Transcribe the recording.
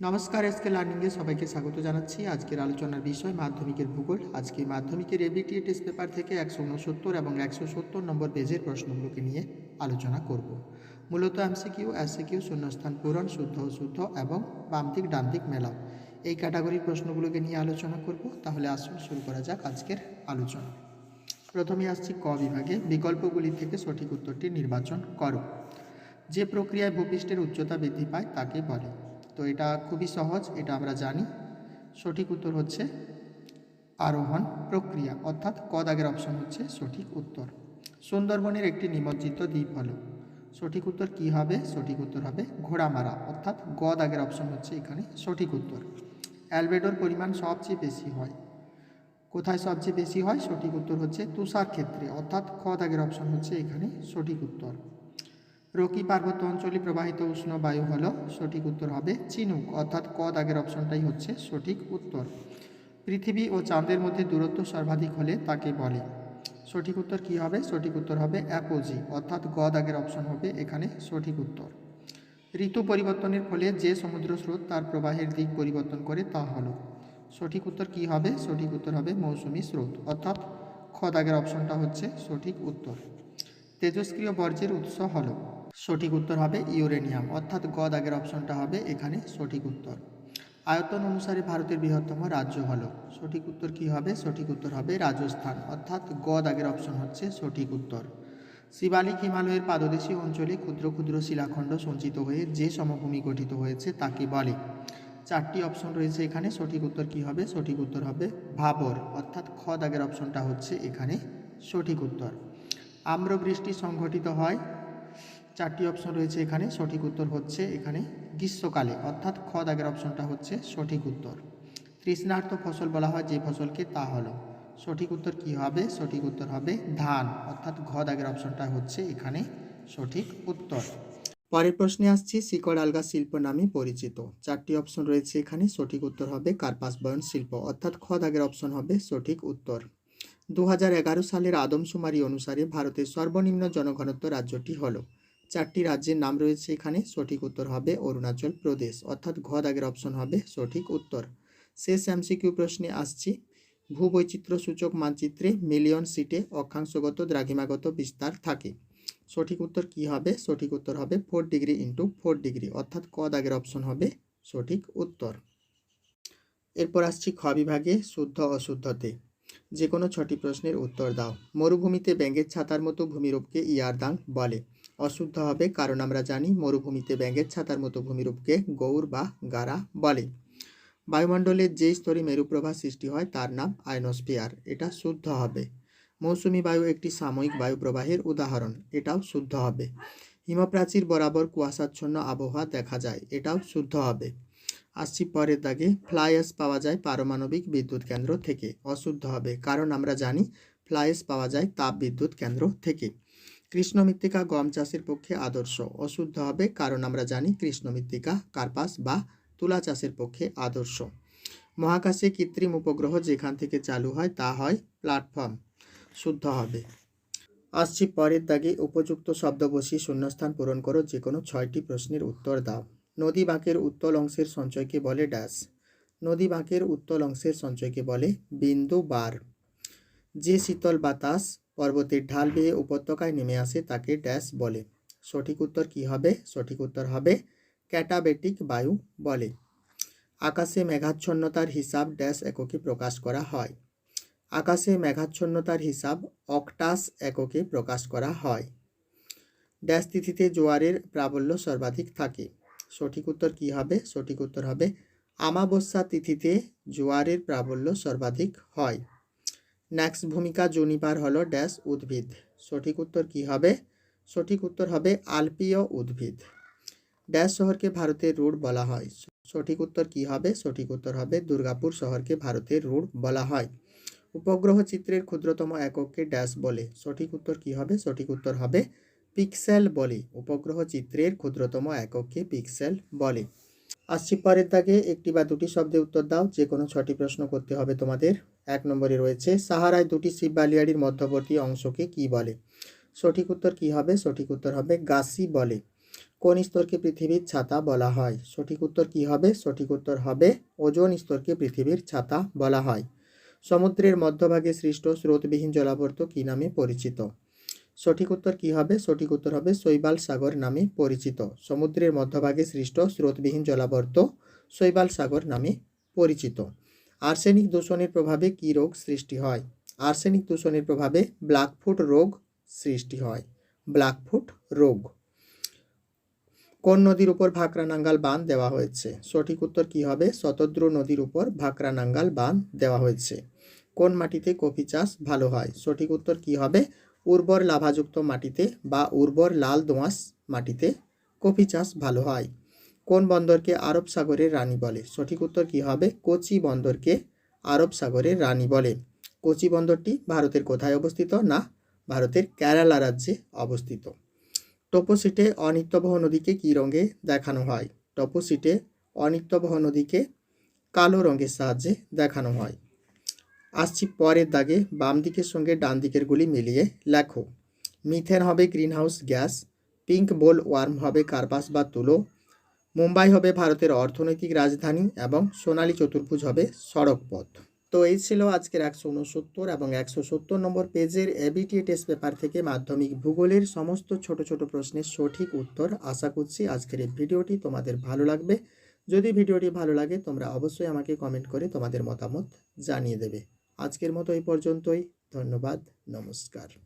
নমস্কার এসকে লার্নিংয়ে সবাইকে স্বাগত জানাচ্ছি। আজকের আলোচনার বিষয় মাধ্যমিকের ভূগোল। আজকে মাধ্যমিকের এবিটি টেস্ট পেপার থেকে একশো উনসত্তর এবং একশো সত্তর নম্বর পেজের প্রশ্নগুলোকে নিয়ে আলোচনা করব। মূলত এমসিকিউ এসিকিউ শূন্যস্থান পূরণ, শুদ্ধ অশুদ্ধ এবং বাম দিক ডান দিক মেলাও। এই ক্যাটাগরির প্রশ্নগুলোকে নিয়ে আলোচনা করব। তাহলে আসুন শুরু করা যাক আজকের আলোচনা। প্রথমে আসছি ক বিভাগে। বিকল্পগুলি থেকে সঠিক উত্তরটি নির্বাচন করো। যে প্রক্রিয়ায় ভূপৃষ্ঠের উচ্চতা বৃদ্ধি পায় তাকে বলে। তো এটা খুবই সহজ, এটা আমরা জানি। সঠিক উত্তর হচ্ছে আরোহণ প্রক্রিয়া, অর্থাৎ ক দাগের অপশন হচ্ছে সঠিক উত্তর। সুন্দরবনের একটি নিমজ্জিত দ্বীপ হলো। সঠিক উত্তর কি হবে? সঠিক উত্তর হবে ঘোড়ামারা, অর্থাৎ গ দাগের অপশন হচ্ছে এখানে সঠিক উত্তর। অ্যালবেডোর পরিমাণ সবচেয়ে বেশি হয়। কোথায় সবচেয়ে বেশি হয়? সঠিক উত্তর হচ্ছে তুষার ক্ষেত্রে অর্থাৎ খ দাগের অপশন হচ্ছে এখানে সঠিক উত্তর। রকি পার্বত্য অঞ্চলে প্রবাহিত উষ্ণ বায়ু হল সঠিক উত্তর হবে চিনুক, অর্থাৎ ক দাগের অপশনটাই হচ্ছে সঠিক উত্তর। পৃথিবী ও চাঁদের মধ্যে দূরত্ব সর্বাধিক হলে তাকে বলে। সঠিক উত্তর কি হবে? সঠিক উত্তর হবে অ্যাপোজি, অর্থাৎ গ দাগের অপশন হবে এখানে সঠিক উত্তর। ঋতু পরিবর্তনের ফলে যে সমুদ্র স্রোত তার প্রবাহের দিক পরিবর্তন করে তা হলো। সঠিক উত্তর কি হবে? সঠিক উত্তর হবে মৌসুমি স্রোত, অর্থাৎ খ দাগের অপশনটা হচ্ছে সঠিক উত্তর। তেজস্ক্রিয় বর্জ্যের উৎস হলো সঠিক উত্তর হবে ইউরেনিয়াম। অর্থাৎ গ দাগের অপশনটা হবে এখানে সঠিক উত্তর। আয়তন অনুসারে ভারতের বৃহত্তম রাজ্য হলো। সঠিক উত্তর কি হবে? সঠিক উত্তর হবে রাজস্থান। অর্থাৎ গ দাগের অপশন হচ্ছে সঠিক উত্তর। শিবালিক হিমালয়ের পাদদেশী অঞ্চলে ক্ষুদ্র ক্ষুদ্র শিলাখণ্ড সঞ্চিত হয়ে যে সমভূমি গঠিত হয়েছে তাকে বলে। চারটি অপশন রয়েছে এখানে। সঠিক উত্তর কি হবে? সঠিক উত্তর হবে ভাবর। অর্থাৎ খ দাগের অপশনটা হচ্ছে এখানে সঠিক উত্তর। আম্রবৃষ্টি সংঘটিত হয় চারটি অপশন রয়েছে এখানে, সঠিক উত্তর হচ্ছে এখানে গ্রীষ্মকালে। অর্থাৎ খ দাগের অপশনটা হচ্ছে সঠিক উত্তর। তৃষ্ণার্ত ফসল বলা হয় যে ফসলকে, তা হলো। সঠিক উত্তর কি হবে? সঠিক উত্তর হবে ধান। অর্থাৎ ঘ দাগের অপশনটা হচ্ছে এখানে সঠিক উত্তর। পরের প্রশ্নে আসছি, শিকড় আলগা শিল্প নামে পরিচিত। চারটি অপশন রয়েছে এখানে, সঠিক উত্তর হবে কার্পাস বয়ন শিল্প। অর্থাৎ খ দাগের অপশন হবে সঠিক উত্তর। দু হাজার এগারো সালের আদমশুমারি অনুসারে ভারতের সর্বনিম্ন জনঘনত্ব রাজ্যটি হলো। চারটি রাজ্যের নাম রয়েছে এখানে। সঠিক উত্তর হবে অরুণাচল প্রদেশ। অর্থাৎ ঘ দাগের অপশন হবে সঠিক উত্তর। শেষ এমসিকিউ প্রশ্নে আসছি। ভূবৈচিত্র্য সূচক মানচিত্রে মিলিয়ন সিটে অক্ষাংশগত দ্রাঘিমাগত বিস্তার থাকে। সঠিক উত্তর কি হবে? সঠিক উত্তর হবে four degree into four degree অর্থাৎ ক দাগের অপশন হবে সঠিক উত্তর। এরপর আসছি খ বিভাগে শুদ্ধ অশুদ্ধতে। যে কোনো ছটি প্রশ্নের উত্তর দাও। মরুভূমিতে ব্যাঙের ছাতার মতো ভূমিরূপকে ইয়ারদাং বলে। অশুদ্ধ হবে, কারণ আমরা জানি মরুভূমিতে ব্যাঙের ছাতার মতো ভূমিরূপকে গৌর বা গারা বলে। বায়ুমণ্ডলের যে স্তরে মেরুপ্রভা সৃষ্টি হয়, তার নাম আয়নোস্ফিয়ার। এটা শুদ্ধ হবে। মৌসুমি বায়ু একটি সাময়িক বায়ু প্রবাহের উদাহরণ। এটাও শুদ্ধ হবে। হিমপ্রাচীর বরাবর কুয়াশাচ্ছন্ন আবহাওয়া দেখা যায়। এটাও শুদ্ধ হবে। আসছি পরের দাগে। ফ্লাইএস পাওয়া যায় পারমাণবিক বিদ্যুৎ কেন্দ্র থেকে। অশুদ্ধ হবে, কারণ আমরা জানি ফ্লাইএস পাওয়া যায় তাপ বিদ্যুৎ কেন্দ্র থেকে। কৃষ্ণ মৃত্তিকা গম চাষের পক্ষে আদর্শ। অশুদ্ধ হবে কারণ আমরা জানি কৃষ্ণ মৃত্তিকা কার্পাস বা তুলা চাষের পক্ষে আদর্শ। মহাকাশে কৃত্রিম উপগ্রহ যেখান থেকে চালু হয় তা হয় প্ল্যাটফর্ম। শুদ্ধ হবে। আসছি পরের দাগে উপযুক্ত শব্দ বসিয়ে শূন্যস্থান পূরণ করো যে কোনো ছয়টি প্রশ্নের উত্তর দাও। নদী বাঁকের উত্তল অংশের সঞ্চয়কে বলে ড্যাশ। নদী বাঁকের উত্তল অংশের সঞ্চয়কে বলে বিন্দু বার। যে শীতল বাতাস পর্বতের ঢাল বেয়ে উপত্যকায় নেমে আসে তাকে ড্যাশ বলে। সঠিক উত্তর কি হবে? সঠিক উত্তর হবে, ক্যাটাবেটিক বায়ু বলে। আকাশে মেঘাচ্ছন্নতার হিসাব ড্যাশ এককে প্রকাশ করা হয়। আকাশে মেঘাচ্ছন্নতার হিসাব অক্টাস এককে প্রকাশ করা হয়। ড্যাশ তিথিতে জোয়ারের প্রাবল্য সর্বাধিক থাকে। সঠিক উত্তর কি হবে? সঠিক উত্তর হবে, আমাবস্যা তিথিতে জোয়ারের প্রাবল্য সর্বাধিক হয়। নেক্সট ভূমিকা জুনিপার হলো ড্যাশ উদ্ভিদ। সঠিক উত্তর কি হবে? সঠিক উত্তর হবে আলপীয় উদ্ভিদ। ড্যাশ শহরকে ভারতের রুট বলা হয়। সঠিক উত্তর কি হবে? সঠিক উত্তর হবে দুর্গাপুর শহরকে ভারতের রুট বলা হয়। উপগ্রহ চিত্রের ক্ষুদ্রতম একককে ড্যাশ বলে। সঠিক উত্তর কি হবে? সঠিক উত্তর হবে পিক্সেল বলে। উপগ্রহ চিত্রের ক্ষুদ্রতম একককে পিক্সেল বলে। আসছি পরের দাগে একটি বা দুটি শব্দে উত্তর দাও, যে কোনো ছটি প্রশ্ন করতে হবে তোমাদের। এক নম্বরে রয়েছে, সাহারায় দুটি শিব বালিয়াড়ির মধ্যবর্তী অংশকে কি বলে? সঠিক উত্তর কি হবে? সঠিক উত্তর হবে গাসি বলে। কোন স্তরকে পৃথিবীর ছাতা বলা হয়? সঠিক উত্তর কি হবে? সঠিক উত্তর হবে ওজোন স্তরকে পৃথিবীর ছাতা বলা হয়। সমুদ্রের মধ্যভাগে সৃষ্ট স্রোতবিহীন জলাবর্ত কি নামে পরিচিত? সঠিক উত্তর কি হবে? সঠিক উত্তর হবে শৈবাল সাগর নামে পরিচিত। সমুদ্রের মধ্যভাগে সৃষ্ট স্রোতবিহীন জলাবর্ত শৈবাল সাগর নামে পরিচিত। আর্সেনিক দূষণের প্রভাবে কি রোগ সৃষ্টি হয়? আর্সেনিক দূষণের প্রভাবে ব্ল্যাকফুট রোগ সৃষ্টি হয়। ব্ল্যাকফুট রোগ। কোন নদীর উপর ভাকরা নাঙ্গাল বাঁধ দেওয়া হয়েছে? সঠিক উত্তর কি হবে? শতদ্রু নদীর উপর ভাকরা নাঙ্গাল বাঁধ দেওয়া হয়েছে। কোন মাটিতে কফি চাষ ভালো হয়? সঠিক উত্তর কি হবে? উর্বর লাভাযুক্ত মাটিতে বা উর্বর লাল দোঁয়াশ মাটিতে কফি চাষ ভালো হয়। কোন বন্দরকে আরব সাগরের রানী বলে? সঠিক উত্তর কি হবে? কোচি বন্দরকে আরব সাগরের রানী বলে। কোচি বন্দরটি ভারতের কোথায় অবস্থিত না ভারতের কেরালা রাজ্যে অবস্থিত? টপোসিটে অনিত্যবহ নদীকে কী রঙে দেখানো হয়? টপোসিটে অনিত্যবহ নদীকে কালো রঙের সাহায্যে দেখানো হয়। আসছি পরের দাগে, বাম দিকের সঙ্গে ডান দিকের গুলি মিলিয়ে লেখো। মিথেন হবে greenhouse gas, pink bollworm হবে কার্পাস বা তুলো, মুম্বাই হবে ভারতের অর্থনৈতিক রাজধানী এবং সোনালী চতুর্ভুজ হবে সড়ক পথ তো এই ছিল আজকের একশো উনসত্তর এবং একশো সত্তর নম্বর পেজের এবিটি টেস্ট পেপার থেকে মাধ্যমিক ভূগোলের সমস্ত ছোট ছোট প্রশ্নের সঠিক উত্তর আশা করছি আজকের এই ভিডিওটি তোমাদের ভালো লাগবে। যদি ভিডিওটি ভালো লাগে তোমরা অবশ্যই আমাকে কমেন্ট করে তোমাদের মতামত জানিয়ে দেবে। আজকের মতো এই পর্যন্তই। ধন্যবাদ নমস্কার।